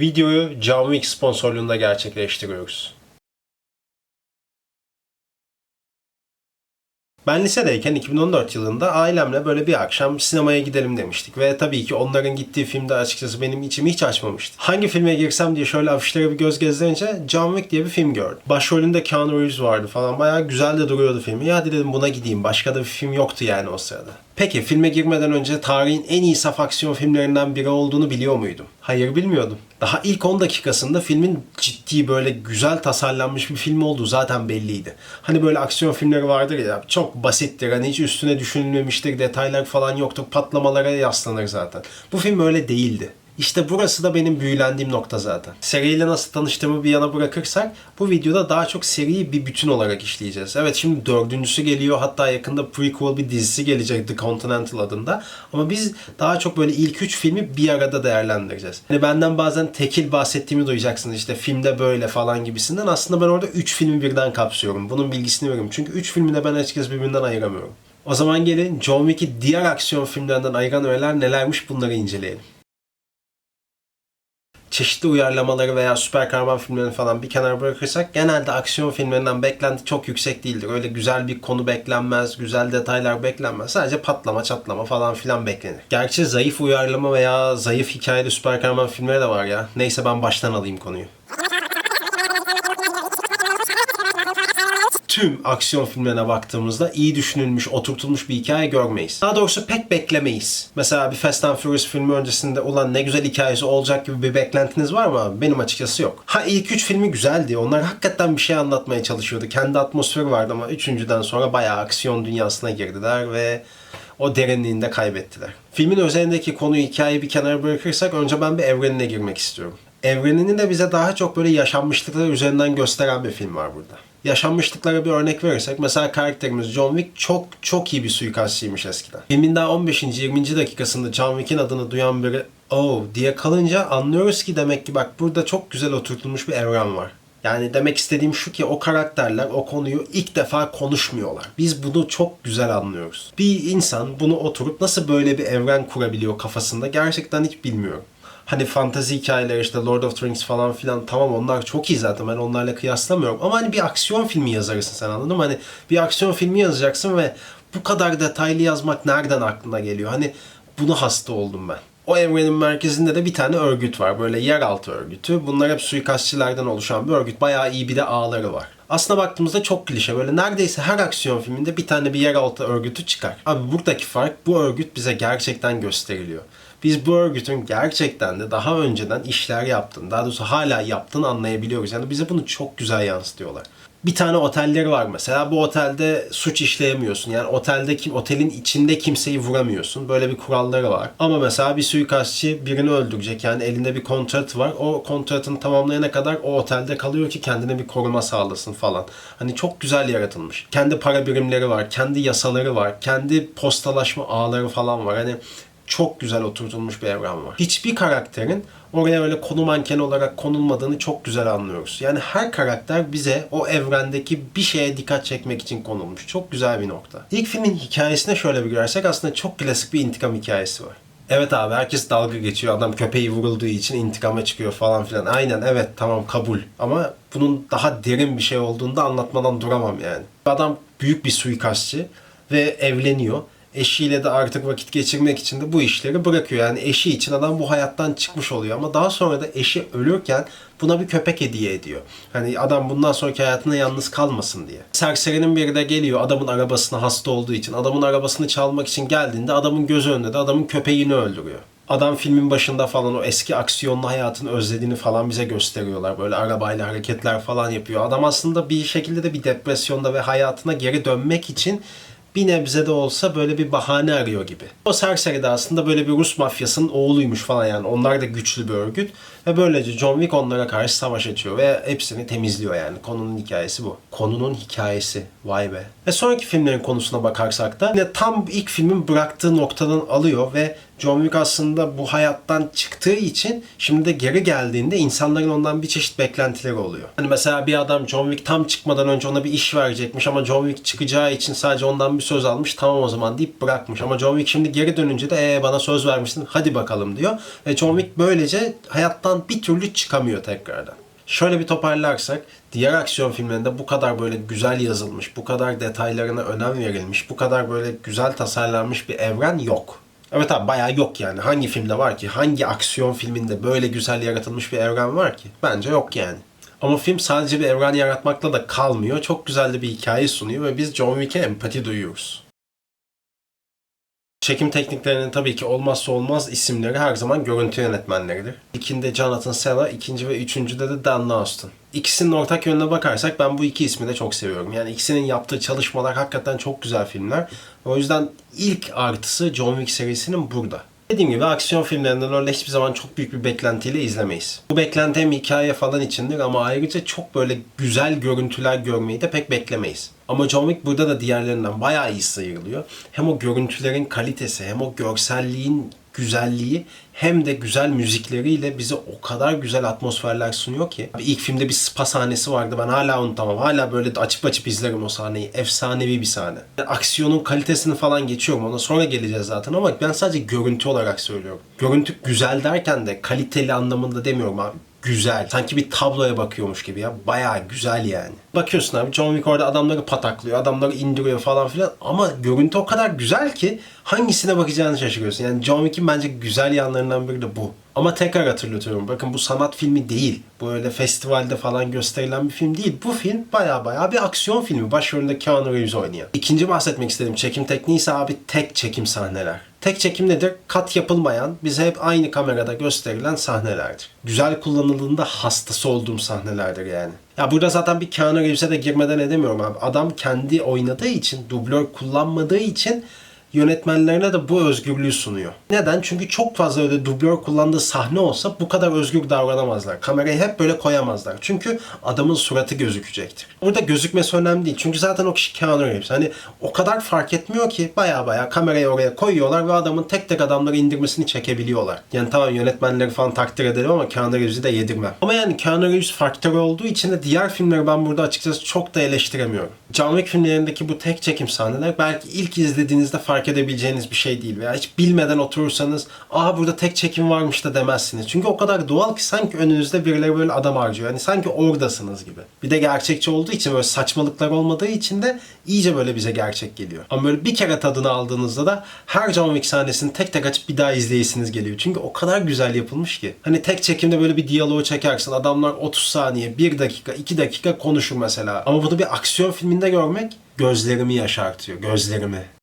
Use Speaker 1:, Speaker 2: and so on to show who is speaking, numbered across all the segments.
Speaker 1: Videoyu Wick sponsorluğunda gerçekleştiriyoruz. Ben lisedeyken 2014 yılında ailemle böyle bir akşam sinemaya gidelim demiştik. Ve tabii ki onların gittiği filmde açıkçası benim içimi hiç açmamıştı. Hangi filme girsem diye şöyle afişlere bir göz gezdirince John Wick diye bir film gördüm. Başrolünde Keanu Reeves vardı falan. Bayağı güzel de duruyordu film. Ya dedim buna gideyim. Başka da bir film yoktu yani o sırada. Peki filme girmeden önce tarihin en iyi saf aksiyon filmlerinden biri olduğunu biliyor muydum? Hayır bilmiyordum. Daha ilk 10 dakikasında filmin ciddi böyle güzel tasarlanmış bir film olduğu zaten belliydi. Hani böyle aksiyon filmleri vardır ya çok basittir hani hiç üstüne düşünülmemiştir detaylar falan yoktur patlamalara yaslanır zaten. Bu film öyle değildi. İşte burası da benim büyülendiğim nokta zaten. Seriyle nasıl tanıştığımı bir yana bırakırsak bu videoda daha çok seriyi bir bütün olarak işleyeceğiz. Evet şimdi dördüncüsü geliyor hatta yakında prequel bir dizisi gelecek The Continental adında. Ama biz daha çok böyle ilk üç filmi bir arada değerlendireceğiz. Hani benden bazen tekil bahsettiğimi duyacaksınız işte filmde böyle falan gibisinden. Aslında ben orada üç filmi birden kapsıyorum. Bunun bilgisini veriyorum. Çünkü üç filmi de ben açıkçası birbirinden ayıramıyorum. O zaman gelin John Wick'i diğer aksiyon filmlerinden ayıran öğeler nelermiş bunları inceleyelim çeşitli uyarlamaları veya süper kahraman filmlerini falan bir kenara bırakırsak genelde aksiyon filmlerinden beklenti çok yüksek değildir. Öyle güzel bir konu beklenmez, güzel detaylar beklenmez. Sadece patlama, çatlama falan filan beklenir. Gerçi zayıf uyarlama veya zayıf hikayeli süper kahraman filmleri de var ya. Neyse ben baştan alayım konuyu. Tüm aksiyon filmlerine baktığımızda iyi düşünülmüş, oturtulmuş bir hikaye görmeyiz. Daha doğrusu pek beklemeyiz. Mesela bir Fast and Furious filmi öncesinde olan ne güzel hikayesi olacak gibi bir beklentiniz var mı? Benim açıkçası yok. Ha ilk üç filmi güzeldi. Onlar hakikaten bir şey anlatmaya çalışıyordu. Kendi atmosferi vardı ama üçüncüden sonra bayağı aksiyon dünyasına girdiler ve o derinliğini de kaybettiler. Filmin özelindeki konuyu, hikayeyi bir kenara bırakırsak önce ben bir evrenine girmek istiyorum. Evrenini de bize daha çok böyle yaşanmışlıklar üzerinden gösteren bir film var burada yaşanmışlıklara bir örnek verirsek mesela karakterimiz John Wick çok çok iyi bir suikastçıymış eskiden. Filmin daha 15. 20. dakikasında John Wick'in adını duyan biri oh diye kalınca anlıyoruz ki demek ki bak burada çok güzel oturtulmuş bir evren var. Yani demek istediğim şu ki o karakterler o konuyu ilk defa konuşmuyorlar. Biz bunu çok güzel anlıyoruz. Bir insan bunu oturup nasıl böyle bir evren kurabiliyor kafasında gerçekten hiç bilmiyorum hani fantazi hikayeler işte Lord of the Rings falan filan tamam onlar çok iyi zaten ben onlarla kıyaslamıyorum. Ama hani bir aksiyon filmi yazarısın sen anladın mı? Hani bir aksiyon filmi yazacaksın ve bu kadar detaylı yazmak nereden aklına geliyor? Hani bunu hasta oldum ben. O evrenin merkezinde de bir tane örgüt var. Böyle yeraltı örgütü. Bunlar hep suikastçilerden oluşan bir örgüt. Bayağı iyi bir de ağları var. Aslına baktığımızda çok klişe. Böyle neredeyse her aksiyon filminde bir tane bir yeraltı örgütü çıkar. Abi buradaki fark bu örgüt bize gerçekten gösteriliyor biz bu örgütün gerçekten de daha önceden işler yaptığını, daha doğrusu hala yaptığını anlayabiliyoruz. Yani bize bunu çok güzel yansıtıyorlar. Bir tane otelleri var mesela. Bu otelde suç işleyemiyorsun. Yani otelde kim, otelin içinde kimseyi vuramıyorsun. Böyle bir kuralları var. Ama mesela bir suikastçı birini öldürecek. Yani elinde bir kontrat var. O kontratını tamamlayana kadar o otelde kalıyor ki kendine bir koruma sağlasın falan. Hani çok güzel yaratılmış. Kendi para birimleri var. Kendi yasaları var. Kendi postalaşma ağları falan var. Hani çok güzel oturtulmuş bir evren var. Hiçbir karakterin oraya öyle konu manken olarak konulmadığını çok güzel anlıyoruz. Yani her karakter bize o evrendeki bir şeye dikkat çekmek için konulmuş. Çok güzel bir nokta. İlk filmin hikayesine şöyle bir girersek aslında çok klasik bir intikam hikayesi var. Evet abi herkes dalga geçiyor. Adam köpeği vurulduğu için intikama çıkıyor falan filan. Aynen evet tamam kabul. Ama bunun daha derin bir şey olduğunu da anlatmadan duramam yani. Adam büyük bir suikastçı ve evleniyor eşiyle de artık vakit geçirmek için de bu işleri bırakıyor. Yani eşi için adam bu hayattan çıkmış oluyor ama daha sonra da eşi ölürken buna bir köpek hediye ediyor. Hani adam bundan sonraki hayatına yalnız kalmasın diye. Serserinin biri de geliyor adamın arabasına hasta olduğu için. Adamın arabasını çalmak için geldiğinde adamın göz önünde de adamın köpeğini öldürüyor. Adam filmin başında falan o eski aksiyonlu hayatını özlediğini falan bize gösteriyorlar. Böyle arabayla hareketler falan yapıyor. Adam aslında bir şekilde de bir depresyonda ve hayatına geri dönmek için bir nebze de olsa böyle bir bahane arıyor gibi. O serseri de aslında böyle bir Rus mafyasının oğluymuş falan yani. Onlar da güçlü bir örgüt. Ve böylece John Wick onlara karşı savaş açıyor ve hepsini temizliyor yani. Konunun hikayesi bu. Konunun hikayesi. Vay be. Ve sonraki filmlerin konusuna bakarsak da yine tam ilk filmin bıraktığı noktadan alıyor ve John Wick aslında bu hayattan çıktığı için şimdi de geri geldiğinde insanların ondan bir çeşit beklentileri oluyor. Hani mesela bir adam John Wick tam çıkmadan önce ona bir iş verecekmiş ama John Wick çıkacağı için sadece ondan bir söz almış tamam o zaman deyip bırakmış. Ama John Wick şimdi geri dönünce de ee, bana söz vermiştin hadi bakalım diyor. Ve John Wick böylece hayattan bir türlü çıkamıyor tekrardan. Şöyle bir toparlarsak diğer aksiyon filmlerinde bu kadar böyle güzel yazılmış, bu kadar detaylarına önem verilmiş, bu kadar böyle güzel tasarlanmış bir evren yok. Evet abi bayağı yok yani. Hangi filmde var ki? Hangi aksiyon filminde böyle güzel yaratılmış bir evren var ki? Bence yok yani. Ama film sadece bir evren yaratmakla da kalmıyor. Çok güzel de bir hikaye sunuyor ve biz John Wick'e empati duyuyoruz. Çekim tekniklerinin tabii ki olmazsa olmaz isimleri her zaman görüntü yönetmenleridir. İlkinde Jonathan Sella, ikinci ve üçüncüde de Dan Austin. İkisinin ortak yönüne bakarsak ben bu iki ismi de çok seviyorum. Yani ikisinin yaptığı çalışmalar hakikaten çok güzel filmler. O yüzden ilk artısı John Wick serisinin burada. Dediğim gibi aksiyon filmlerinden öyle hiçbir zaman çok büyük bir beklentiyle izlemeyiz. Bu beklenti hem hikaye falan içindir ama ayrıca çok böyle güzel görüntüler görmeyi de pek beklemeyiz. Ama John Wick burada da diğerlerinden bayağı iyi sıyrılıyor. Hem o görüntülerin kalitesi hem o görselliğin güzelliği hem de güzel müzikleriyle bize o kadar güzel atmosferler sunuyor ki. Abi ilk filmde bir spa sahnesi vardı ben hala unutamam. Hala böyle açıp açıp izlerim o sahneyi. Efsanevi bir sahne. Aksiyonun kalitesini falan geçiyorum ona sonra geleceğiz zaten ama ben sadece görüntü olarak söylüyorum. Görüntü güzel derken de kaliteli anlamında demiyorum abi güzel. Sanki bir tabloya bakıyormuş gibi ya. Bayağı güzel yani. Bakıyorsun abi John Wick orada adamları pataklıyor, adamları indiriyor falan filan. Ama görüntü o kadar güzel ki hangisine bakacağını şaşırıyorsun. Yani John Wick'in bence güzel yanlarından biri de bu. Ama tekrar hatırlatıyorum. Bakın bu sanat filmi değil. Bu öyle festivalde falan gösterilen bir film değil. Bu film baya baya bir aksiyon filmi. Başrolünde Keanu Reeves oynayan. İkinci bahsetmek istediğim çekim tekniği ise abi tek çekim sahneler. Tek çekim nedir? Kat yapılmayan, bize hep aynı kamerada gösterilen sahnelerdir. Güzel kullanıldığında hastası olduğum sahnelerdir yani. Ya burada zaten bir Keanu Reeves'e de girmeden edemiyorum abi. Adam kendi oynadığı için, dublör kullanmadığı için yönetmenlerine de bu özgürlüğü sunuyor. Neden? Çünkü çok fazla öyle dublör kullandığı sahne olsa bu kadar özgür davranamazlar. Kamerayı hep böyle koyamazlar. Çünkü adamın suratı gözükecektir. Burada gözükmesi önemli değil. Çünkü zaten o kişi Keanu Reeves. Hani o kadar fark etmiyor ki baya baya kamerayı oraya koyuyorlar ve adamın tek tek adamları indirmesini çekebiliyorlar. Yani tamam yönetmenleri falan takdir ederim ama Keanu Reeves'i de yedirmem. Ama yani Keanu Reeves faktörü olduğu için de diğer filmleri ben burada açıkçası çok da eleştiremiyorum. John Wick filmlerindeki bu tek çekim sahneler belki ilk izlediğinizde fark edebileceğiniz bir şey değil veya hiç bilmeden oturursanız aa burada tek çekim varmış da demezsiniz. Çünkü o kadar doğal ki sanki önünüzde birileri böyle adam harcıyor. Yani sanki oradasınız gibi. Bir de gerçekçi olduğu için böyle saçmalıklar olmadığı için de iyice böyle bize gerçek geliyor. Ama böyle bir kere tadını aldığınızda da her John Wick sahnesini tek tek açıp bir daha izleyesiniz geliyor. Çünkü o kadar güzel yapılmış ki. Hani tek çekimde böyle bir diyaloğu çekersin. Adamlar 30 saniye, 1 dakika, 2 dakika konuşur mesela. Ama bunu bir aksiyon filminde görmek gözlerimi yaşartıyor. Gözlerimi.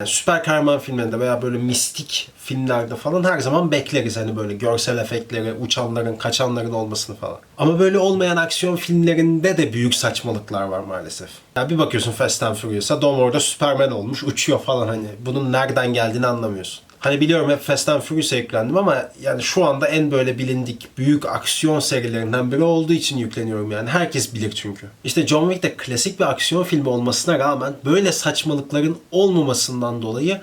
Speaker 1: Yani süper kahraman filmlerinde veya böyle mistik filmlerde falan her zaman bekleriz hani böyle görsel efektleri, uçanların, kaçanların olmasını falan. Ama böyle olmayan aksiyon filmlerinde de büyük saçmalıklar var maalesef. Ya bir bakıyorsun Fast and Furious'a Dom orada Superman olmuş, uçuyor falan hani. Bunun nereden geldiğini anlamıyorsun. Hani biliyorum hep Fast and Furious'a yüklendim ama yani şu anda en böyle bilindik büyük aksiyon serilerinden biri olduğu için yükleniyorum yani. Herkes bilir çünkü. İşte John Wick de klasik bir aksiyon filmi olmasına rağmen böyle saçmalıkların olmamasından dolayı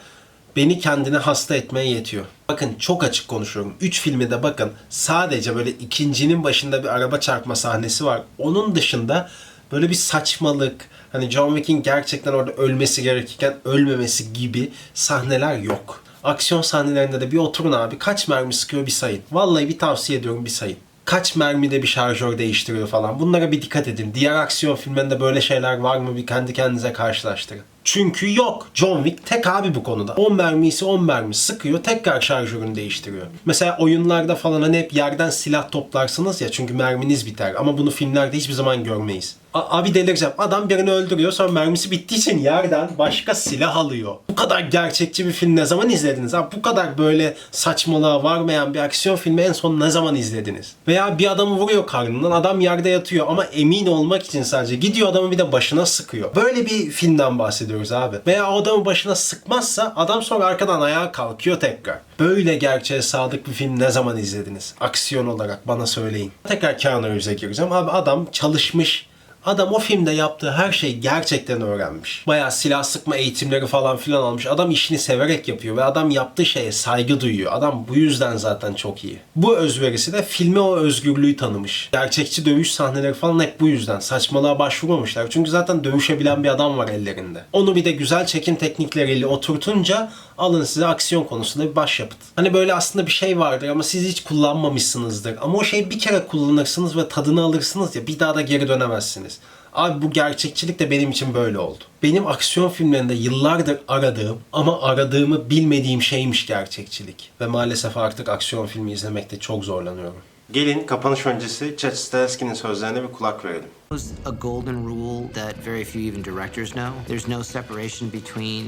Speaker 1: beni kendine hasta etmeye yetiyor. Bakın çok açık konuşuyorum. 3 filmi de bakın sadece böyle ikincinin başında bir araba çarpma sahnesi var. Onun dışında böyle bir saçmalık, hani John Wick'in gerçekten orada ölmesi gerekirken ölmemesi gibi sahneler yok. Aksiyon sahnelerinde de bir oturun abi. Kaç mermi sıkıyor bir sayın. Vallahi bir tavsiye ediyorum bir sayın. Kaç mermide bir şarjör değiştiriyor falan. Bunlara bir dikkat edin. Diğer aksiyon filmlerinde böyle şeyler var mı bir kendi kendinize karşılaştırın. Çünkü yok. John Wick tek abi bu konuda. 10 mermi ise 10 mermi sıkıyor. Tekrar şarjörünü değiştiriyor. Mesela oyunlarda falan hani hep yerden silah toplarsınız ya çünkü merminiz biter. Ama bunu filmlerde hiçbir zaman görmeyiz. Abi delireceğim. Adam birini öldürüyor sonra mermisi bittiği için yerden başka silah alıyor. Bu kadar gerçekçi bir film ne zaman izlediniz? Abi bu kadar böyle saçmalığa varmayan bir aksiyon filmi en son ne zaman izlediniz? Veya bir adamı vuruyor karnından adam yerde yatıyor ama emin olmak için sadece gidiyor adamı bir de başına sıkıyor. Böyle bir filmden bahsediyoruz abi. Veya o adamın başına sıkmazsa adam sonra arkadan ayağa kalkıyor tekrar. Böyle gerçeğe sadık bir film ne zaman izlediniz? Aksiyon olarak bana söyleyin. Tekrar Keanu Reeves'e gireceğim. Abi adam çalışmış Adam o filmde yaptığı her şeyi gerçekten öğrenmiş. Bayağı silah sıkma eğitimleri falan filan almış. Adam işini severek yapıyor ve adam yaptığı şeye saygı duyuyor. Adam bu yüzden zaten çok iyi. Bu özverisi de filme o özgürlüğü tanımış. Gerçekçi dövüş sahneleri falan hep bu yüzden. Saçmalığa başvurmamışlar. Çünkü zaten dövüşebilen bir adam var ellerinde. Onu bir de güzel çekim teknikleriyle oturtunca alın size aksiyon konusunda bir başyapıt. Hani böyle aslında bir şey vardır ama siz hiç kullanmamışsınızdır. Ama o şeyi bir kere kullanırsınız ve tadını alırsınız ya bir daha da geri dönemezsiniz. Abi bu gerçekçilik de benim için böyle oldu. Benim aksiyon filmlerinde yıllardır aradığım ama aradığımı bilmediğim şeymiş gerçekçilik. Ve maalesef artık aksiyon filmi izlemekte çok zorlanıyorum. Gelin kapanış öncesi Chad Stahelski'nin sözlerine bir kulak verelim.
Speaker 2: There's a golden rule that very few even directors know. There's no separation between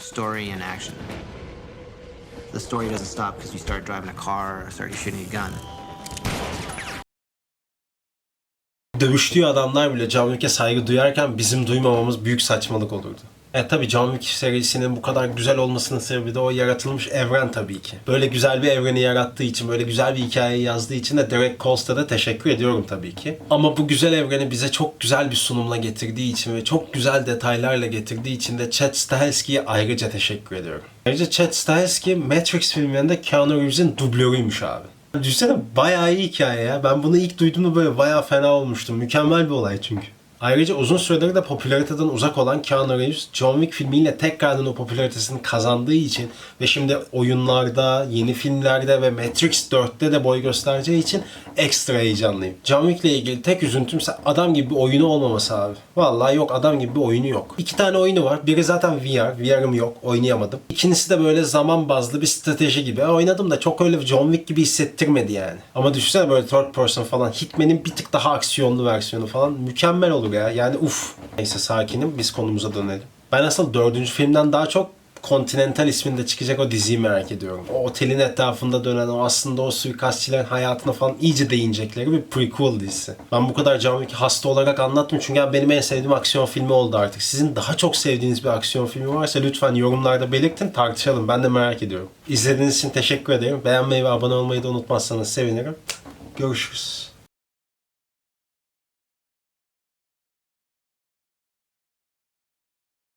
Speaker 2: story and action. The story doesn't stop because you start driving a car or start shooting a gun.
Speaker 1: Dövüştüğü adamlar bile John Wick'e saygı duyarken bizim duymamamız büyük saçmalık olurdu. E tabi John Wick serisinin bu kadar güzel olmasının sebebi de o yaratılmış evren tabii ki. Böyle güzel bir evreni yarattığı için, böyle güzel bir hikayeyi yazdığı için de Derek Kolstad'a da teşekkür ediyorum tabii ki. Ama bu güzel evreni bize çok güzel bir sunumla getirdiği için ve çok güzel detaylarla getirdiği için de Chad Stahelski'ye ayrıca teşekkür ediyorum. Ayrıca Chad Stahelski Matrix filmlerinde Keanu Reeves'in dublörüymüş abi. Düşünsene bayağı iyi hikaye ya. Ben bunu ilk duyduğumda böyle bayağı fena olmuştum. Mükemmel bir olay çünkü. Ayrıca uzun süredir de popülariteden uzak olan Keanu Reeves, John Wick filmiyle tekrardan o popülaritesini kazandığı için ve şimdi oyunlarda, yeni filmlerde ve Matrix 4'te de boy göstereceği için ekstra heyecanlıyım. John Wick ile ilgili tek üzüntüm ise adam gibi bir oyunu olmaması abi. Vallahi yok adam gibi bir oyunu yok. İki tane oyunu var. Biri zaten VR. VR'ım yok. Oynayamadım. İkincisi de böyle zaman bazlı bir strateji gibi. Oynadım da çok öyle John Wick gibi hissettirmedi yani. Ama düşünsene böyle third person falan. Hitman'in bir tık daha aksiyonlu versiyonu falan. Mükemmel olur ya. Yani uf. Neyse sakinim. Biz konumuza dönelim. Ben aslında dördüncü filmden daha çok Continental isminde çıkacak o diziyi merak ediyorum. O otelin etrafında dönen o aslında o suikastçilerin hayatına falan iyice değinecekleri bir prequel dizisi. Ben bu kadar John Wick'i hasta olarak anlattım çünkü benim en sevdiğim aksiyon filmi oldu artık. Sizin daha çok sevdiğiniz bir aksiyon filmi varsa lütfen yorumlarda belirtin tartışalım. Ben de merak ediyorum. İzlediğiniz için teşekkür ederim. Beğenmeyi ve abone olmayı da unutmazsanız sevinirim. Görüşürüz.